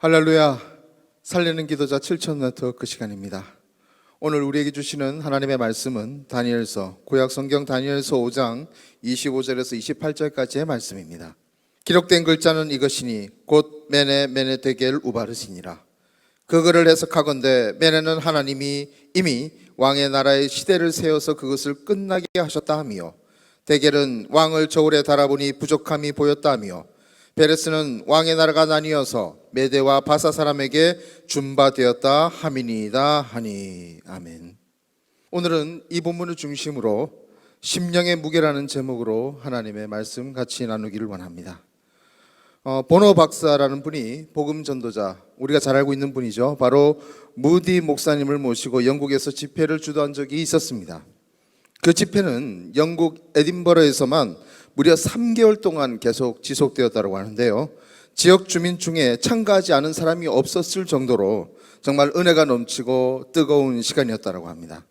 할렐루야 살리는 기도자 7천 네트워크 시간입니다. 오늘 우리에게 주시는 하나님의 말씀은 다니엘서 구약 성경 다니엘서 5장 25절에서 28절까지의 말씀입니다. 기록된 글자는 이것이니 곧 메네 메네 데겔 우바르시니라. 그거를 해석하건대 메네는 하나님이 이미 왕의 나라의 시대를 세워서 그것을 끝나게 하셨다 하며 데겔은 왕을 저울에 달아보니 부족함이 보였다 하며 베레스는 왕의 나라가 나뉘어서 메대와 바사 사람에게 준바되었다 함이니이다 하니 아멘. 오늘은 이 본문을 중심으로 심령의 무게라는 제목으로 하나님의 말씀 같이 나누기를 원합니다. 어, 보노 박사라는 분이 복음 전도자 우리가 잘 알고 있는 분이죠. 바로 무디 목사님을 모시고 영국에서 집회를 주도한 적이 있었습니다. 그 집회는 영국 에딘버러에서만 무려 3개월 동안 계속 지속되었다고 하는데요. 지역 주민 중에 참가하지 않은 사람이 없었을 정도로 정말 은혜가 넘치고 뜨거운 시간이었다고 합니다.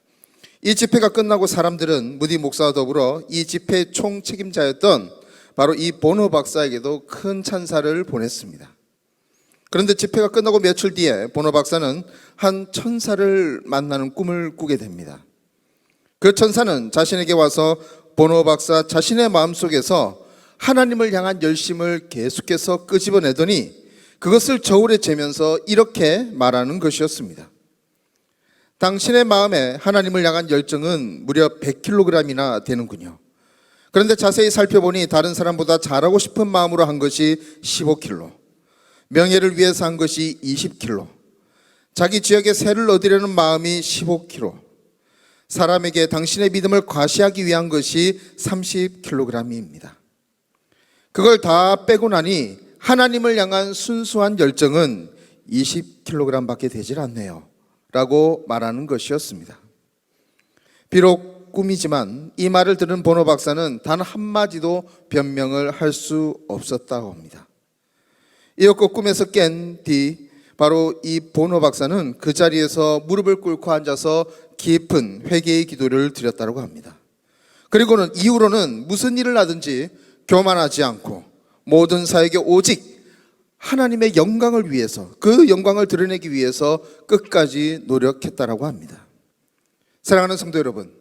이 집회가 끝나고 사람들은 무디 목사와 더불어 이 집회 총 책임자였던 바로 이 보노 박사에게도 큰 찬사를 보냈습니다. 그런데 집회가 끝나고 며칠 뒤에 보노 박사는 한 천사를 만나는 꿈을 꾸게 됩니다. 그 천사는 자신에게 와서 보노 박사 자신의 마음속에서 하나님을 향한 열심을 계속해서 끄집어내더니 그것을 저울에 재면서 이렇게 말하는 것이었습니다. 당신의 마음에 하나님을 향한 열정은 무려 100kg이나 되는군요. 그런데 자세히 살펴보니 다른 사람보다 잘하고 싶은 마음으로 한 것이 15kg, 명예를 위해서 한 것이 20kg, 자기 지역에 세를 얻으려는 마음이 15kg, 사람에게 당신의 믿음을 과시하기 위한 것이 30kg입니다. 그걸 다 빼고 나니 하나님을 향한 순수한 열정은 20kg밖에 되질 않네요. 라고 말하는 것이었습니다. 비록 꿈이지만 이 말을 들은 보노 박사는 단 한마디도 변명을 할 수 없었다고 합니다. 이었고 꿈에서 깬 뒤 바로 이 보노 박사는 그 자리에서 무릎을 꿇고 앉아서 깊은 회개의 기도를 드렸다고 합니다. 그리고는 이후로는 무슨 일을 하든지 교만하지 않고 모든 사에게 오직 하나님의 영광을 위해서 그 영광을 드러내기 위해서 끝까지 노력했다라고 합니다. 사랑하는 성도 여러분,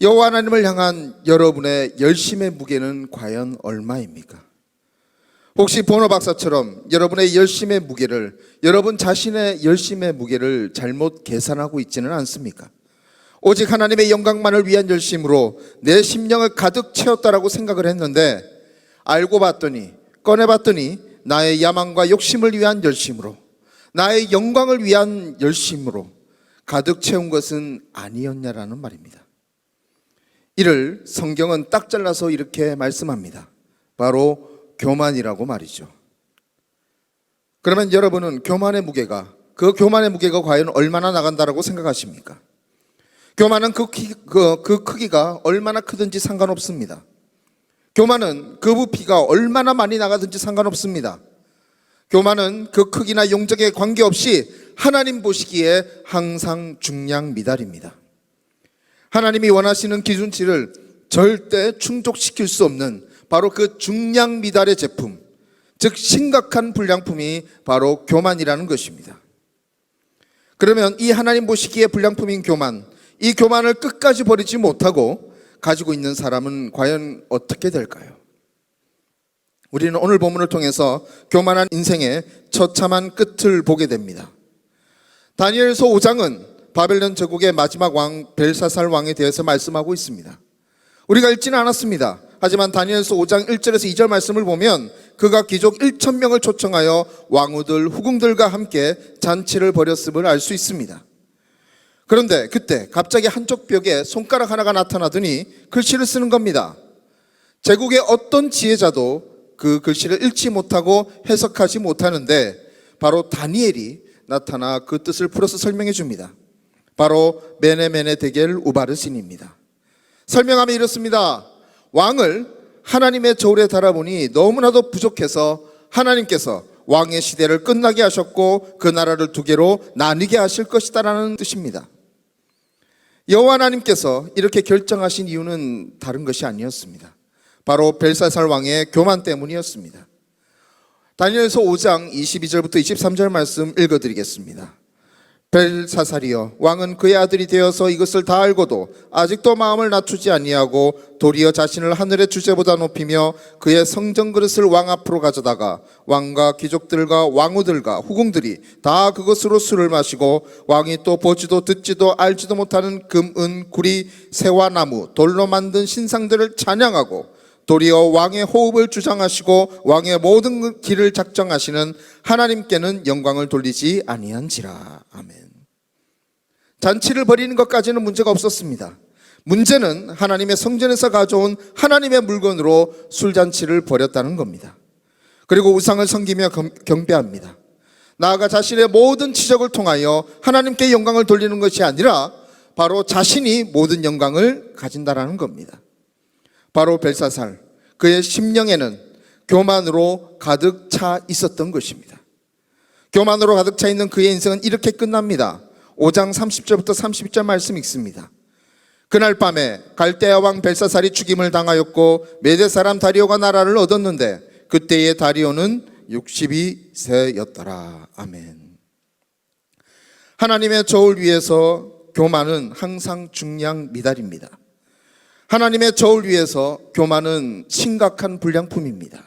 여호와 하나님을 향한 여러분의 열심의 무게는 과연 얼마입니까? 혹시 보노 박사처럼 여러분의 열심의 무게를 여러분 자신의 열심의 무게를 잘못 계산하고 있지는 않습니까? 오직 하나님의 영광만을 위한 열심으로 내 심령을 가득 채웠다라고 생각을 했는데 알고 봤더니 꺼내 봤더니 나의 야망과 욕심을 위한 열심으로 나의 영광을 위한 열심으로 가득 채운 것은 아니었냐라는 말입니다. 이를 성경은 딱 잘라서 이렇게 말씀합니다. 바로 교만이라고 말이죠. 그러면 여러분은 교만의 무게가 그 교만의 무게가 과연 얼마나 나간다라고 생각하십니까? 교만은 그, 키, 그, 그 크기가 얼마나 크든지 상관없습니다. 교만은 그 부 피가 얼마나 많이 나가든지 상관없습니다. 교만은 그 크기나 용적에 관계없이 하나님 보시기에 항상 중량 미달입니다. 하나님이 원하시는 기준치를 절대 충족시킬 수 없는 바로 그 중량 미달의 제품, 즉 심각한 불량품이 바로 교만이라는 것입니다. 그러면 이 하나님 보시기에 불량품인 교만, 이 교만을 끝까지 버리지 못하고 가지고 있는 사람은 과연 어떻게 될까요? 우리는 오늘 본문을 통해서 교만한 인생의 처참한 끝을 보게 됩니다. 다니엘서 5장은 바벨론 제국의 마지막 왕 벨사살 왕에 대해서 말씀하고 있습니다. 우리가 읽지는 않았습니다. 하지만 다니엘서 5장 1절에서 2절 말씀을 보면 그가 귀족 1천 명을 초청하여 왕후들 후궁들과 함께 잔치를 벌였음을 알 수 있습니다. 그런데 그때 갑자기 한쪽 벽에 손가락 하나가 나타나더니 글씨를 쓰는 겁니다. 제국의 어떤 지혜자도 그 글씨를 읽지 못하고 해석하지 못하는데 바로 다니엘이 나타나 그 뜻을 풀어서 설명해 줍니다. 바로 메네메네 데겔 우바르신입니다. 설명하면 이렇습니다. 왕을 하나님의 저울에 달아보니 너무나도 부족해서 하나님께서 왕의 시대를 끝나게 하셨고 그 나라를 두 개로 나뉘게 하실 것이다라는 뜻입니다. 여호와 하나님께서 이렇게 결정하신 이유는 다른 것이 아니었습니다. 바로 벨사살 왕의 교만 때문이었습니다. 다니엘서 5장 22절부터 23절 말씀 읽어드리겠습니다. 벨사살이여 왕은 그의 아들이 되어서 이것을 다 알고도 아직도 마음을 낮추지 아니하고 도리어 자신을 하늘의 주제보다 높이며 그의 성전 그릇을 왕 앞으로 가져다가 왕과 귀족들과 왕후들과 후궁들이 다 그것으로 술을 마시고 왕이 또 보지도 듣지도 알지도 못하는 금, 은, 구리, 새와 나무, 돌로 만든 신상들을 찬양하고 도리어 왕의 호흡을 주장하시고 왕의 모든 길을 작정하시는 하나님께는 영광을 돌리지 아니한지라 아멘. 잔치를 벌이는 것까지는 문제가 없었습니다. 문제는 하나님의 성전에서 가져온 하나님의 물건으로 술잔치를 벌였다는 겁니다. 그리고 우상을 섬기며 겸- 경배합니다. 나아가 자신의 모든 지적을 통하여 하나님께 영광을 돌리는 것이 아니라 바로 자신이 모든 영광을 가진다라는 겁니다. 바로 벨사살 그의 심령에는 교만으로 가득 차 있었던 것입니다. 교만으로 가득 차 있는 그의 인생은 이렇게 끝납니다. 5장 30절부터 32절 말씀 읽습니다. 그날 밤에 갈대아 왕 벨사살이 죽임을 당하였고 메대 사람 다리오가 나라를 얻었는데 그때의 다리오는 62세였더라. 아멘. 하나님의 저울 위에서 교만은 항상 중량 미달입니다. 하나님의 저울 위에서 교만은 심각한 불량품입니다.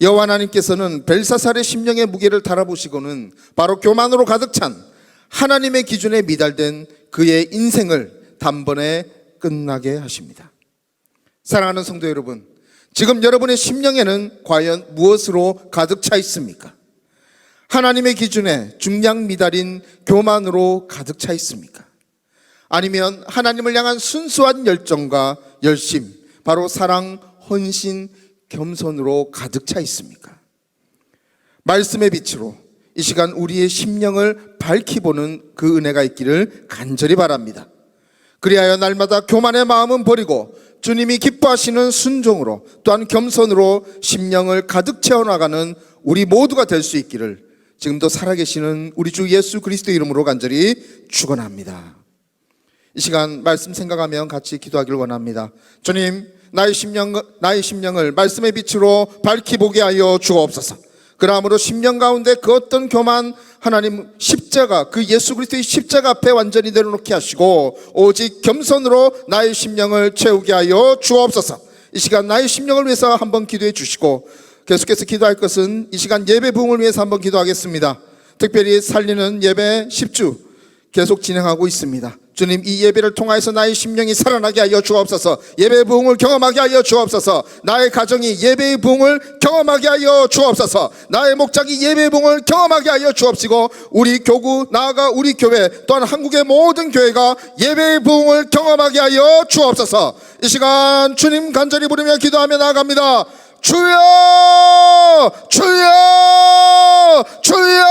여호와 하나님께서는 벨사살의 심령의 무게를 달아보시고는 바로 교만으로 가득 찬 하나님의 기준에 미달된 그의 인생을 단번에 끝나게 하십니다. 사랑하는 성도 여러분, 지금 여러분의 심령에는 과연 무엇으로 가득 차 있습니까? 하나님의 기준에 중량 미달인 교만으로 가득 차 있습니까? 아니면 하나님을 향한 순수한 열정과 열심, 바로 사랑, 헌신, 겸손으로 가득 차 있습니까? 말씀의 빛으로 이 시간 우리의 심령을 밝히 보는 그 은혜가 있기를 간절히 바랍니다. 그리하여 날마다 교만의 마음은 버리고 주님이 기뻐하시는 순종으로 또한 겸손으로 심령을 가득 채워나가는 우리 모두가 될 수 있기를 지금도 살아계시는 우리 주 예수 그리스도 이름으로 간절히 축원합니다. 이 시간 말씀 생각하면 같이 기도하기를 원합니다. 주님, 나의 심령 나의 심령을 말씀의 빛으로 밝히 보게 하여 주옵소서. 그러므로 심령 가운데 그 어떤 교만 하나님 십자가 그 예수 그리스도의 십자가 앞에 완전히 내려놓게 하시고 오직 겸손으로 나의 심령을 채우게 하여 주옵소서. 이 시간 나의 심령을 위해서 한번 기도해 주시고 계속해서 기도할 것은 이 시간 예배 부흥을 위해서 한번 기도하겠습니다. 특별히 살리는 예배 10주 계속 진행하고 있습니다. 주님 이 예배를 통하여서 나의 심령이 살아나게 하여 주옵소서. 예배 부흥을 경험하게 하여 주옵소서. 나의 가정이 예배의 부흥을 경험하게 하여 주옵소서. 나의 목장이 예배 부흥을 경험하게 하여 주옵시고 우리 교구 나아가 우리 교회 또한 한국의 모든 교회가 예배의 부흥을 경험하게 하여 주옵소서. 이 시간 주님 간절히 부르며 기도하며 나아갑니다. 주여 주여 주여